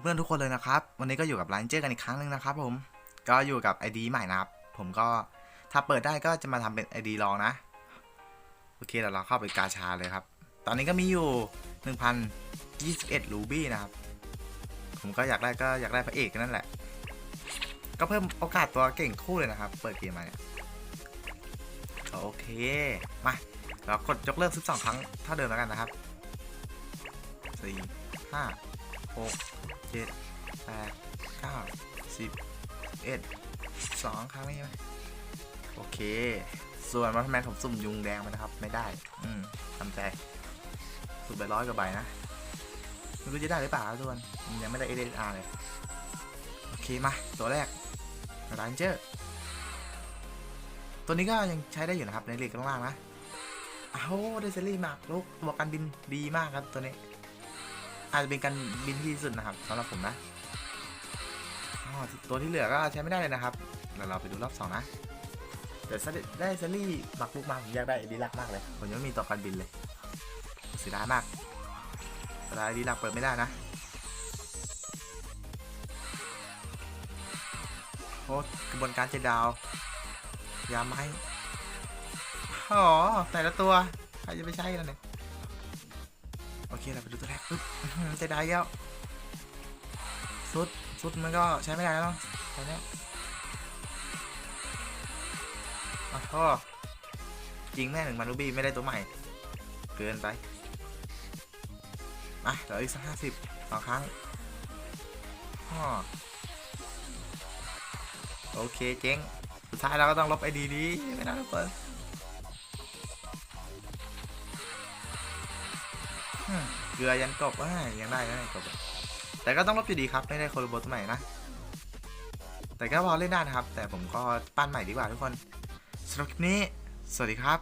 เพื่อนทุกคนเลยนะครับ วันนี้ก็อยู่กับร้านเจอกันอีกครั้งหนึ่งนะครับ ผมก็อยู่กับ ID ใหม่นะครับ ผมก็ถ้าเปิดได้ก็จะมาทำเป็น ID ลองนะ โอเคเดี๋ยวเราเข้าไปกาชาเลยครับ ตอนนี้ก็มีอยู่ 1,021รูบี้นะครับ ผมก็อยากได้ก็อยากได้พระเอกนั่นแหละ ก็เพิ่มโอกาสตัวเก่งคู่เลยนะครับ เปิดเกมมาเนี่ยโอเค มาเรากดยกเลิก12 ครั้งเท่าเดิมแล้วกันนะครับสี่ห้าหก เจ็ดแปดเก้าสิบเอ็ดสองครั้งไม่ใช่ไหมโอเค ส่วนมาทำไมผมสุ่มยุงแดงมันนะครับ ไม่ได้ อืมทำใจ สุ่มไปร้อยกว่าใบนะไม่รู้จะได้หรือเปล่าทุกคนยังไม่ได้เอเดอาร์เลย โอเค มา ตัวแรกรานเจอร์ตัวนี้ก็ยังใช้ได้อยู่นะครับ ในเลกข้างล่างนะอ้าวได้เซรี่มากลูกตัวการบินดีมากครับตัวนี้ อาจจะเป็นการบินที่ดีสุดนะครับสำหรับผมนะตัวที่เหลือก็ใช้ไม่ได้เลยนะครับเดี๋ยวเราไปดูรอบสองนะแต่ได้เซรี่มักลูกมากผมอยากได้ดีลักมากเลยผมยังไม่มีตัวการบินเลยเสียดายมากเสียดายดีลักเปิดไม่ได้นะโอ้กระบวนการเจดาวยาไม้อ๋อแต่ละตัวใครจะไปใช้กันเนี่ย โอเคเราไปดูตัวแรกปึ๊บอื้อหือเสียดายแล้วสุดสุดมันก็ใช้ไม่ได้แล้วเนาะใช้แล้วอ่อจริงแน่หนึ่งมันรูบี้ไม่ได้ตัวใหม่ เกินไปมาเดี๋ยวอีกสักห้าสิบสองครั้งพ่อโอเคเจ๊งสุดท้ายเราก็ต้องลบไอดีนี้ไม่ได้ทุกค เกลือยันกบว่ายังได้นะกบแต่ก็ต้องลบอยู่ดีครับ ไม่ได้โคโลโบตัวใหม่นะ แต่ก็พอเล่นได้นะครับ แต่ผมก็ปั้นใหม่ดีกว่าทุกคนสำหรับคลิปนี้ สวัสดีครับ